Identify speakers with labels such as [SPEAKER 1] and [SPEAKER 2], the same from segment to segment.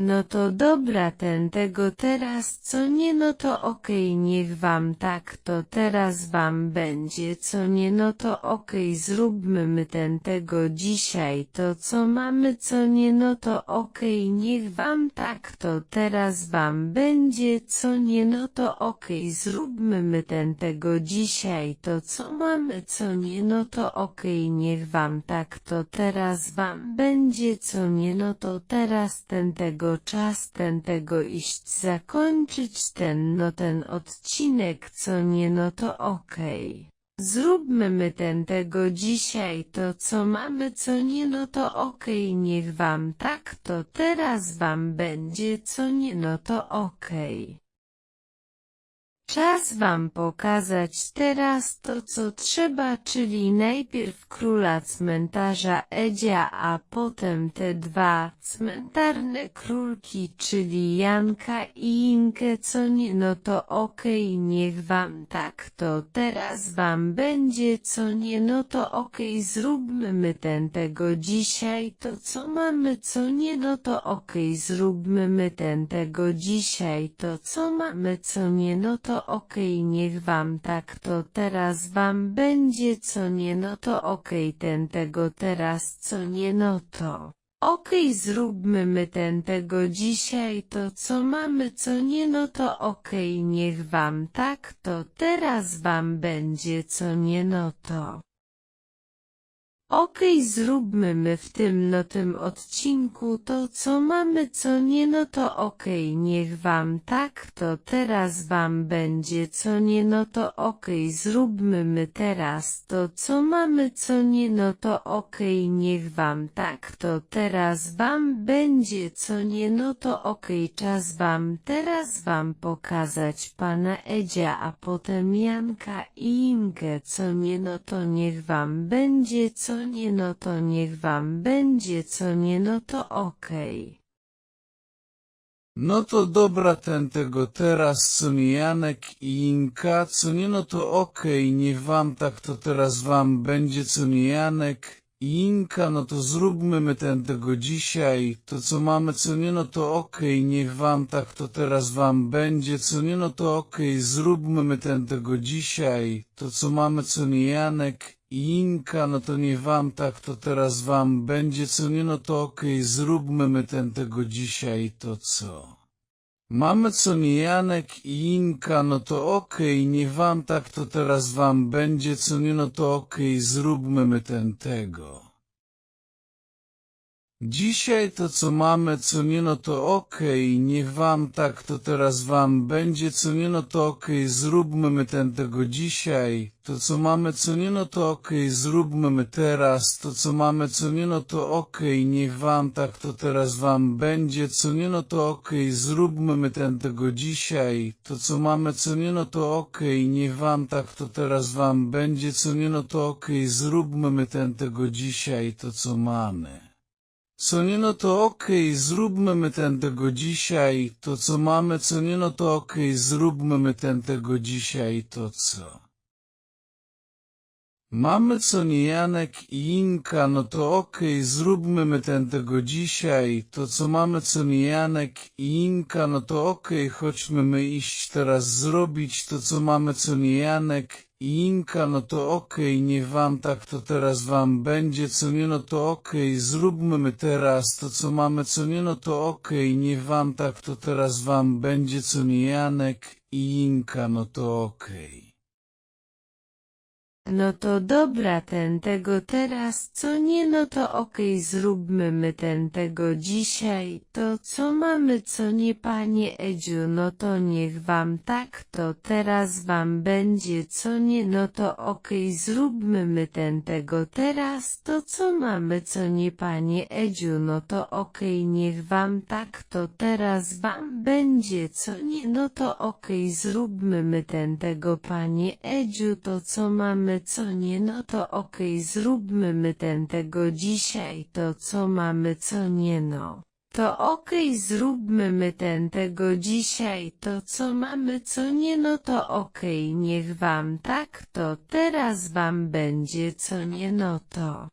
[SPEAKER 1] No to dobra ten tego teraz co nie no to okej niech wam tak to teraz wam będzie co nie no to okej zróbmy my ten tego dzisiaj to co mamy co nie no to okej niech wam tak to teraz wam będzie co nie no to okej zróbmy my ten tego dzisiaj to co mamy co nie no to okej niech wam tak to teraz wam będzie co nie no to teraz ten tego czas ten tego iść zakończyć ten no ten odcinek co nie no to okej. Zróbmy my ten tego dzisiaj to co mamy co nie no to okej niech wam tak to teraz wam będzie co nie no to okej. Czas wam pokazać teraz to co trzeba czyli najpierw króla cmentarza Edzia a potem te dwa cmentarne królki czyli Janka i Inkę co nie no to okej niech wam tak to teraz wam będzie co nie no to okej zróbmy my ten tego dzisiaj to co mamy co nie no to okej zróbmy my ten tego dzisiaj to co mamy co nie no to okej niech wam tak to teraz wam będzie co nie no to okej ten tego teraz co nie no to okej zróbmy my ten tego dzisiaj to co mamy co nie no to okej niech wam tak to teraz wam będzie co nie no to Okej zróbmy my w tym no tym odcinku to co mamy co nie no to okej niech wam tak to teraz wam będzie co nie no to okej zróbmy my teraz to co mamy co nie no to okej niech wam tak to teraz wam będzie co nie no to okej czas wam teraz wam pokazać pana Edzia a potem Janka i Inkę co nie no to niech wam będzie co nie no to niech wam będzie co nie no to okej.
[SPEAKER 2] No to dobra ten tego teraz, co nie Janek i Inka, co nie no to okej, niech wam tak to teraz wam będzie, co nie Janek i Inka, no to zróbmy my ten tego dzisiaj, to co mamy, co nie no to okej, niech wam tak to teraz wam będzie, co nie no to okej, zróbmy my ten tego dzisiaj, to co mamy, co nie Janek Inka, no to niech wam tak to teraz wam będzie, co nie no to okej, zróbmy my ten tego dzisiaj, to co. Mamy co nie Janek i Inka, no to okej, niech wam tak to teraz wam będzie, co nie no to okej, zróbmy my ten tego. Dzisiaj to co mamy, co nie no to okej, niech wam tak to teraz wam będzie, co nie no to okej, zróbmy my ten tego dzisiaj, to co mamy, co nie no to okej, zróbmy my teraz, to co mamy, co nie no to okej, niech wam tak to teraz wam będzie, co nie no to okej, zróbmy my ten tego dzisiaj, to co mamy, co nie no to okej, niech wam tak to teraz wam będzie, co nie no to okej, zróbmy my ten tego dzisiaj, to co mamy. Co nie no to okej, zróbmy my ten tego dzisiaj, to co mamy, co nie no to okej, zróbmy my ten tego dzisiaj, to co. Mamy co nie Janek i Inka, no to okej, zróbmy my ten tego dzisiaj, to co mamy co nie Janek i Inka, no to okej, chodźmy my iść teraz zrobić to co mamy co nie Janek Inka, no to okej, niech wam tak to teraz wam będzie, co nie no to okej, zróbmy my teraz to co mamy, co nie no to okej, niech wam tak to teraz wam będzie, co nie Janek Inka, no to okej.
[SPEAKER 1] No to dobra ten tego teraz co nie no to okej zróbmy my ten tego dzisiaj. To co mamy co nie panie Edziu no to niech wam tak to teraz wam będzie co nie no to okej zróbmy my ten tego teraz. To co mamy co nie panie Edziu no to okej niech wam tak to teraz wam będzie co nie no to okej zróbmy my ten tego panie Edziu. To co mamy co nie no to okej zróbmy my ten tego dzisiaj to co mamy co nie no. To okej zróbmy my ten tego dzisiaj to co mamy co nie no to okej niech wam tak to teraz wam będzie co nie no to.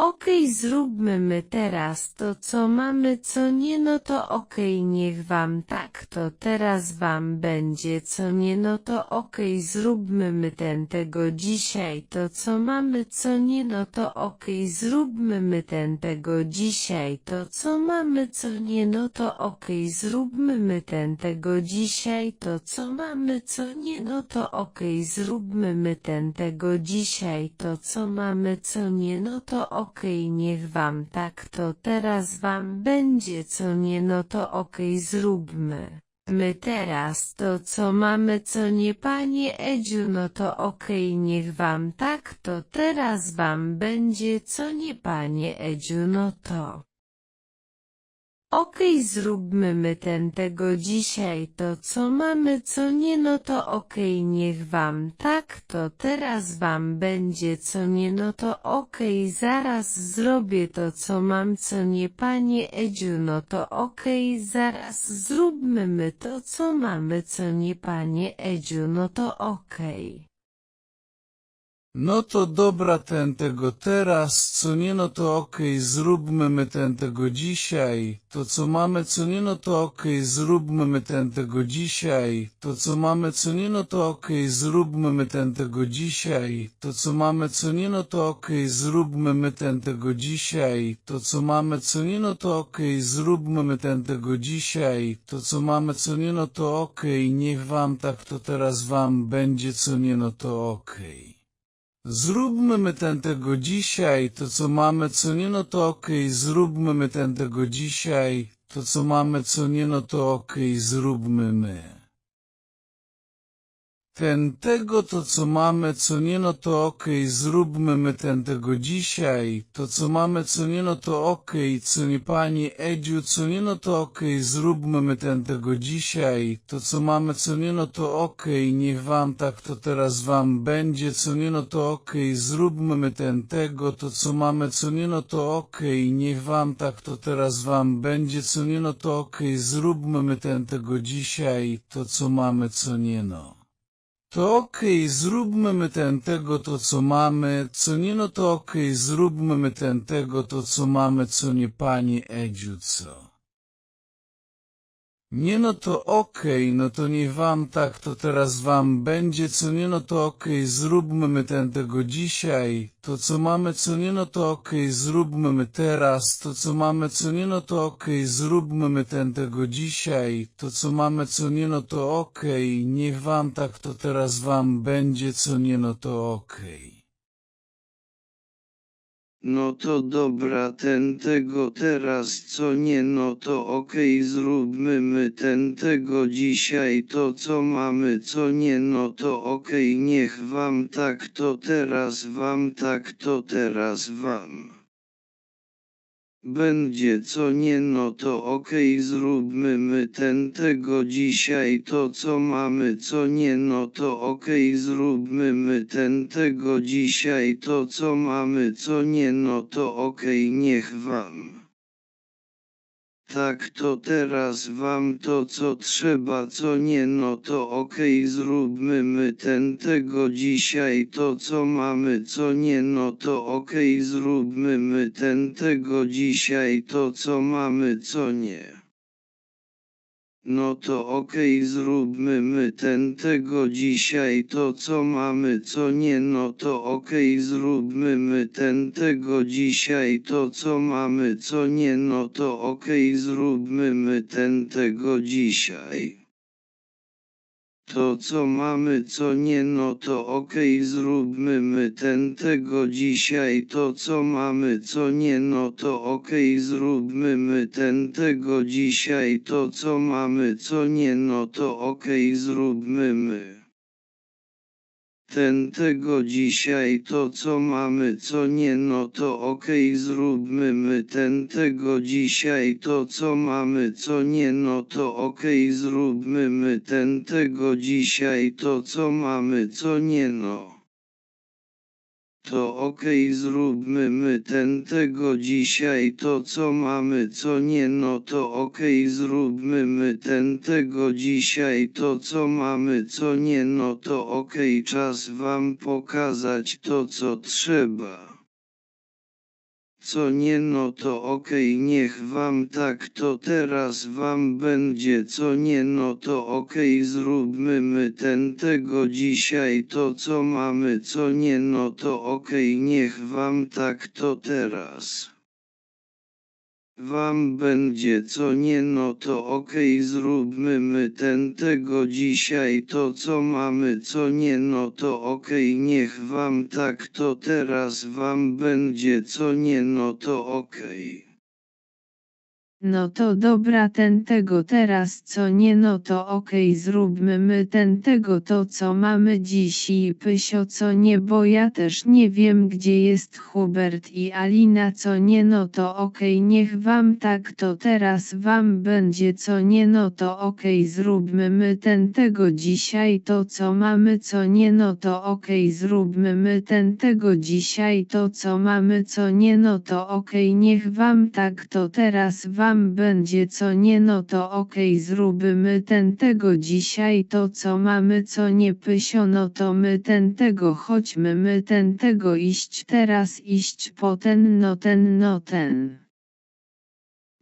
[SPEAKER 1] Okej, zróbmy my teraz to, co mamy, co nie, no to okej, niech wam tak, to teraz wam będzie, co nie, no to okej, zróbmy my ten tego dzisiaj, to co mamy, co nie, no to okej, zróbmy my ten tego dzisiaj, to co mamy, co nie, no to okej, zróbmy my ten tego dzisiaj, to co mamy, co nie, no to okej, zróbmy my ten tego dzisiaj, to co mamy, co nie, no to okej, niech wam tak, to teraz wam będzie, co nie, no to okej, zróbmy. My teraz to co mamy co nie panie Edziu no to okej niech wam tak to teraz wam będzie co nie panie Edziu no to Okej, zróbmy my ten tego dzisiaj, to co mamy, co nie, no to okej, niech wam tak, to teraz wam będzie, co nie, no to okej, zaraz zrobię to, co mam, co nie, panie Edziu, no to okej, zaraz zróbmy my to, co mamy, co nie, panie Edziu, no to okej.
[SPEAKER 2] No to dobra ten tego teraz, co nie no to okej, zróbmy my ten tego dzisiaj, to co mamy co nie no to okej, zróbmy my ten tego dzisiaj, to co mamy co nie no to okej, zróbmy my ten tego dzisiaj, to co mamy co nie no to okej, zróbmy my ten tego dzisiaj, to co mamy co nie no to okej, zróbmy my ten tego dzisiaj, to co mamy co nie no to okej, niech wam tak to teraz wam będzie co nie no to okej. Zróbmy my ten tego dzisiaj, to co mamy, co nie no to okej, zróbmy my ten tego dzisiaj, to co mamy, co nie no to okej, zróbmy my. Ten tego to co mamy, co nie no to okej, zróbmy my ten tego dzisiaj, to co mamy, co nie no to okej, co nie pani Edziu, co nie no to okej, zróbmy my ten tego dzisiaj, to co mamy, co nie no to okej, niech wam tak to teraz wam będzie, co nie no to okej, zróbmy my ten tego, to co mamy, co nie no to okej, niech wam tak to teraz wam będzie, co nie no to okej, zróbmy my ten tego dzisiaj, to co mamy, co nie no. To okej, zróbmy my ten tego to co mamy, co nie no to okej, zróbmy my ten tego to co mamy, co nie pani Edziu co. Nie no to okej, no to nie wam tak, to teraz wam będzie, co nie no to okej, zróbmy my ten tego dzisiaj, to co mamy, co nie no to okej, zróbmy my teraz, to co mamy, co nie no to okej, zróbmy my ten tego dzisiaj, to co mamy, co nie no to okej, niech wam tak, to teraz wam będzie, co nie no to okej.
[SPEAKER 3] No to dobra ten tego teraz co nie no to okej zróbmy my ten tego dzisiaj to co mamy co nie no to okej niech wam tak to teraz wam tak to teraz wam. Będzie co nie no to okej zróbmy my ten tego dzisiaj to co mamy co nie no to okej zróbmy my ten tego dzisiaj to co mamy co nie no to okej niech wam. Tak to teraz wam to co trzeba co nie no to okej zróbmy my ten tego dzisiaj to co mamy co nie no to okej zróbmy my ten tego dzisiaj to co mamy co nie. No to okej zróbmy my ten tego dzisiaj to co mamy co nie no to okej zróbmy my ten tego dzisiaj to co mamy co nie no to okej zróbmy my ten tego dzisiaj. To co mamy co nie no to okej zróbmy my ten tego dzisiaj to co mamy co nie no to okej zróbmy my ten tego dzisiaj to co mamy co nie no to okej zróbmy my. Ten tego dzisiaj to co mamy co nie no to okej zróbmy my ten tego dzisiaj to co mamy co nie no to okej zróbmy my ten tego dzisiaj to co mamy co nie no. To okej zróbmy my ten tego dzisiaj to co mamy co nie no to okej zróbmy my ten tego dzisiaj to co mamy co nie no to okej czas wam pokazać to co trzeba. Co nie no to okej niech wam tak to teraz wam będzie co nie no to okej zróbmy my ten tego dzisiaj to co mamy co nie no to okej niech wam tak to teraz. Wam będzie co nie no to okej zróbmy my ten tego dzisiaj to co mamy co nie no to okej niech wam tak to teraz wam będzie co nie no to okej.
[SPEAKER 4] No to dobra ten tego teraz co nie no to okej zróbmy my ten tego to co mamy dziś i pysio co nie bo ja też nie wiem gdzie jest Hubert i Alina co nie no to okej niech wam tak to teraz wam będzie co nie no to okej zróbmy my ten tego dzisiaj to co mamy co nie no to okej zróbmy my ten tego dzisiaj to co mamy co nie no to okej niech wam tak to teraz wam będzie co nie no to okej zróbmy ten tego dzisiaj to co mamy co nie pysio no to my ten tego chodźmy my ten tego iść teraz iść po ten no ten no ten.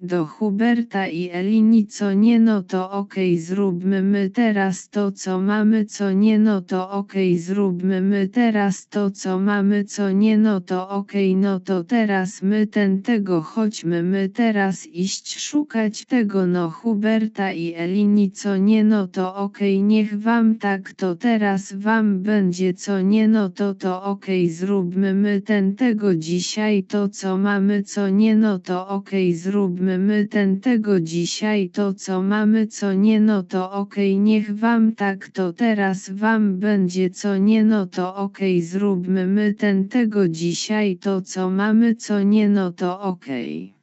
[SPEAKER 4] Do Huberta i Elini co nie no to okej zróbmy my teraz to co mamy co nie no to okej zróbmy my teraz to co mamy co nie no to okej no to teraz my ten tego chodźmy my teraz iść szukać tego no Huberta i Elini co nie no to okej niech wam tak to teraz wam będzie co nie no to to okej zróbmy my ten tego dzisiaj to co mamy co nie no to okej zróbmy my ten tego dzisiaj to co mamy co nie no to okej niech wam tak to teraz wam będzie co nie no to okej zróbmy my ten tego dzisiaj to co mamy co nie no to okej.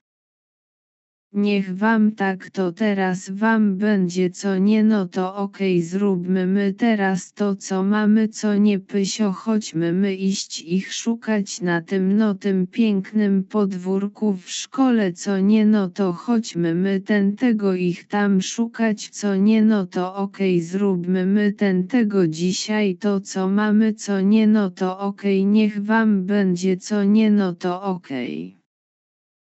[SPEAKER 4] Niech wam tak to teraz wam będzie co nie no to okej zróbmy my teraz to co mamy co nie pysio chodźmy my iść ich szukać na tym no tym pięknym podwórku w szkole co nie no to chodźmy my ten tego ich tam szukać co nie no to okej zróbmy my ten tego dzisiaj to co mamy co nie no to okej niech wam będzie co nie no to okej.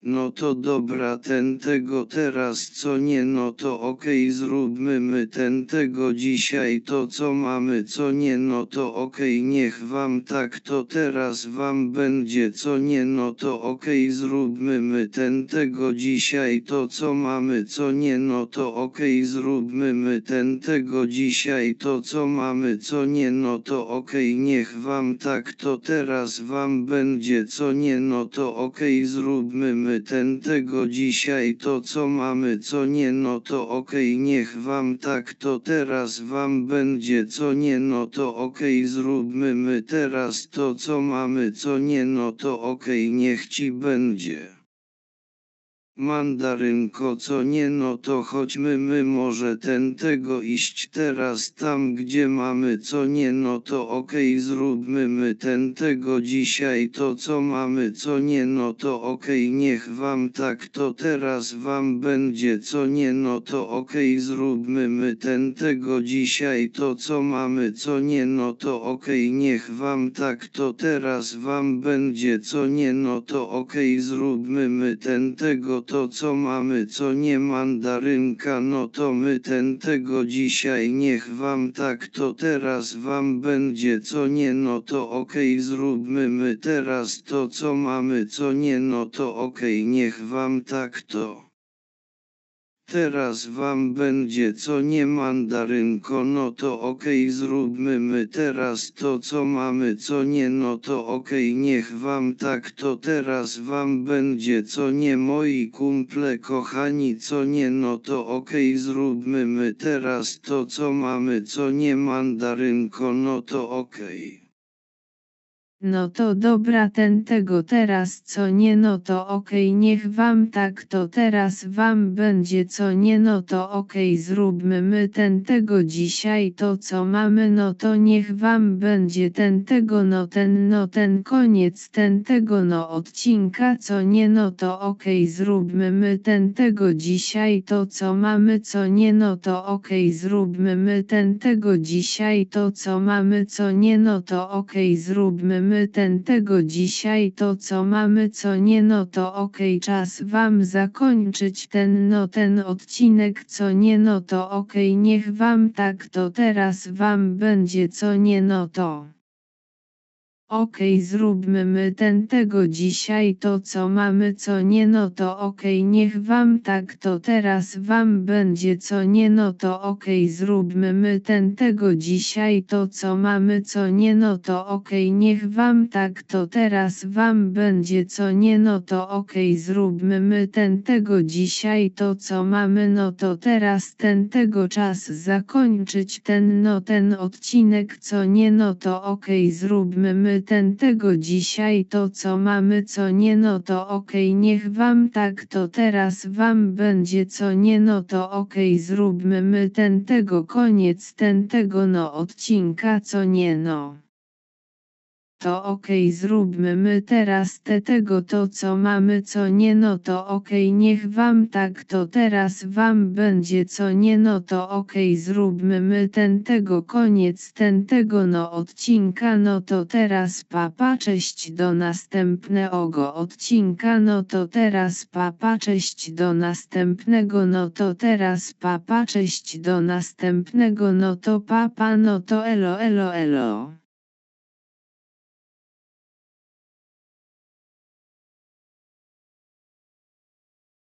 [SPEAKER 3] No to dobra ten tego teraz co nie no to okej zróbmy my ten tego dzisiaj to co mamy co nie no to okej niech wam tak to teraz wam będzie co nie no to okej zróbmy my ten tego dzisiaj to co mamy co nie no to okej zróbmy my ten tego dzisiaj to co mamy co nie no to okej niech wam tak to teraz wam będzie co nie no to okej zróbmy my ten tego dzisiaj to co mamy co nie no to okej niech wam tak to teraz wam będzie co nie no to okej zróbmy my teraz to co mamy co nie no to okej niech ci będzie. Mandarynko co nie no to chodźmy my może ten tego iść teraz tam gdzie mamy co nie no to okej zróbmy my ten tego dzisiaj to co mamy co nie no to okej niech wam tak to teraz wam będzie co nie no to okej zróbmy my ten tego dzisiaj to co mamy co nie no to okej niech wam tak to teraz wam będzie co nie no to okej zróbmy my ten tego to co mamy co nie mandarynka no to my ten tego dzisiaj niech wam tak to teraz wam będzie co nie no to okej zróbmy my teraz to co mamy co nie no to okej niech wam tak to. Teraz wam będzie co nie mandarynko no to okej zróbmy my teraz to co mamy co nie no to okej niech wam tak to teraz wam będzie co nie moi kumple kochani co nie no to okej zróbmy my teraz to co mamy co nie mandarynko no to okej.
[SPEAKER 4] No to dobra ten tego teraz co nie no to okej niech wam tak to teraz wam będzie co nie no to okej zróbmy my ten tego dzisiaj to co mamy no to niech wam będzie ten tego no ten no ten koniec ten tego no odcinka co nie no to okej zróbmy my ten tego dzisiaj to co mamy co nie no to okej zróbmy my ten tego dzisiaj to co mamy co nie no to okej zróbmy my ten tego dzisiaj to co mamy co nie no to okej czas wam zakończyć ten no ten odcinek co nie no to okej niech wam tak to teraz wam będzie co nie no to. Okej zróbmy my ten tego dzisiaj to co mamy co nie no to okej niech wam tak to teraz wam będzie co nie no to okej zróbmy my ten tego dzisiaj to co mamy co nie no to okej niech wam tak to teraz wam będzie co nie no to okej zróbmy my ten tego dzisiaj to co mamy no to teraz ten tego czas zakończyć ten no ten odcinek co nie no to okej zróbmy my ten tego dzisiaj to co mamy co nie no to okej niech wam tak to teraz wam będzie co nie no to okej zróbmy my ten tego koniec ten tego no odcinka co nie no to okej zróbmy my teraz te tego to co mamy co nie no to okej niech wam tak to teraz wam będzie co nie no to okej zróbmy my ten tego koniec ten tego no odcinka no to teraz papa cześć do następnego odcinka no to teraz papa cześć do następnego no to teraz papa cześć do następnego no to papa no to elo elo elo